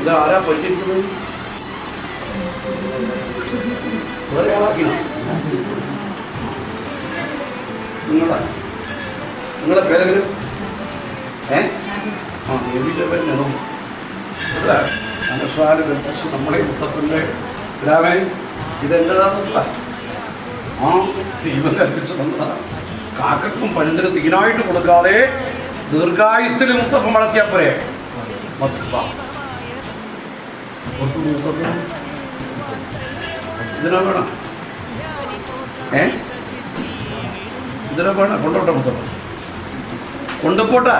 ഇത് ആരാ പറ്റിക്കുന്നത് വേറെ ആളാക്കിയോ നിങ്ങളാ പേരെങ്കിലും ഏ? ആ ദേവിയുടെ പേരിനാണോ അല്ല നമ്മളെ മുത്തപ്പന്റെ രാമൻ ഇതെന്റേതാണെന്നല്ല ആ ദൈവം കൽപ്പിച്ചു വന്നതാണ് കാക്കക്കും പരുന്തിന് തീനായിട്ട് കൊടുക്കാതെ ദീർഘായുസിൽ മുത്തപ്പം വളർത്തിയാൽ പോരെ. കൊടുത്തു മുത്തപ്പൻ. ഇതിനാ വേണം? ഏ? ഇതിനാ വേണം? കൊണ്ടോട്ടെ മൊത്തം കൊണ്ടുപോട്ടെ.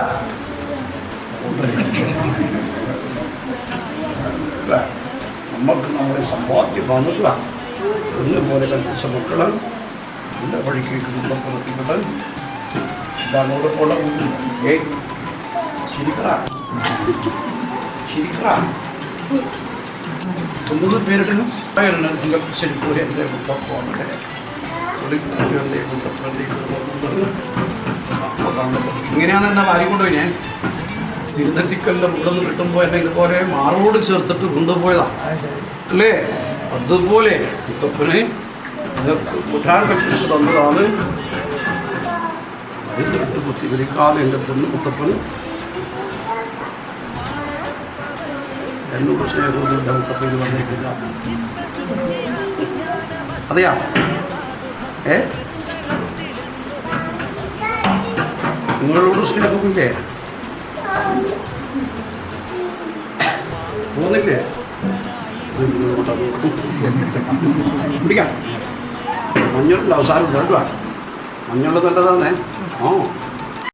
നമുക്ക് നമ്മുടെ സമ്പാദ്യം വന്നില്ല ഒന്നുപോലെ കൽപ്പിച്ച മക്കൾ എന്റെ വഴിക്കേക്ക് മുത്തപ്പുറത്തിക്കൊണ്ട് ഇതങ്ങോട്ട് പോണ ഏ ശരിക്കറ. ശരിക്കറാ. എന്തെന്ന് പേരിടുന്നു നിങ്ങൾ ശരിക്കൂടെ എന്റെ മുത്തപ്പന്റെ ഇങ്ങനെയാണ് എന്നെ വാരി കൊണ്ടുപോയി ഞാൻ. തിരുനെറ്റിക്കലിന്റെ നിന്ന് കിട്ടുമ്പോൾ എന്നെ ഇതുപോലെ മാറോട് ചേർത്തിട്ട് കൊണ്ടുപോയതാ. അല്ലേ? അതുപോലെ മുത്തപ്പനെ തന്നതാണ്. അതിന്റെ വിളിക്കാതെ എന്റെ പൊന്ന് മുത്തപ്പന് എന്നോട് സ്നേഹവും എന്റെ മുത്തപ്പന് വന്നേക്കില്ല അതെയാ? ഏ? നിങ്ങളോട് സ്നേഹമില്ലേ പോകുന്നില്ലേ? പിടിക്കാം. മഞ്ഞളുണ്ട്? അവസാനം കേട്ടോ മഞ്ഞൾ നല്ലതാണേ ആ.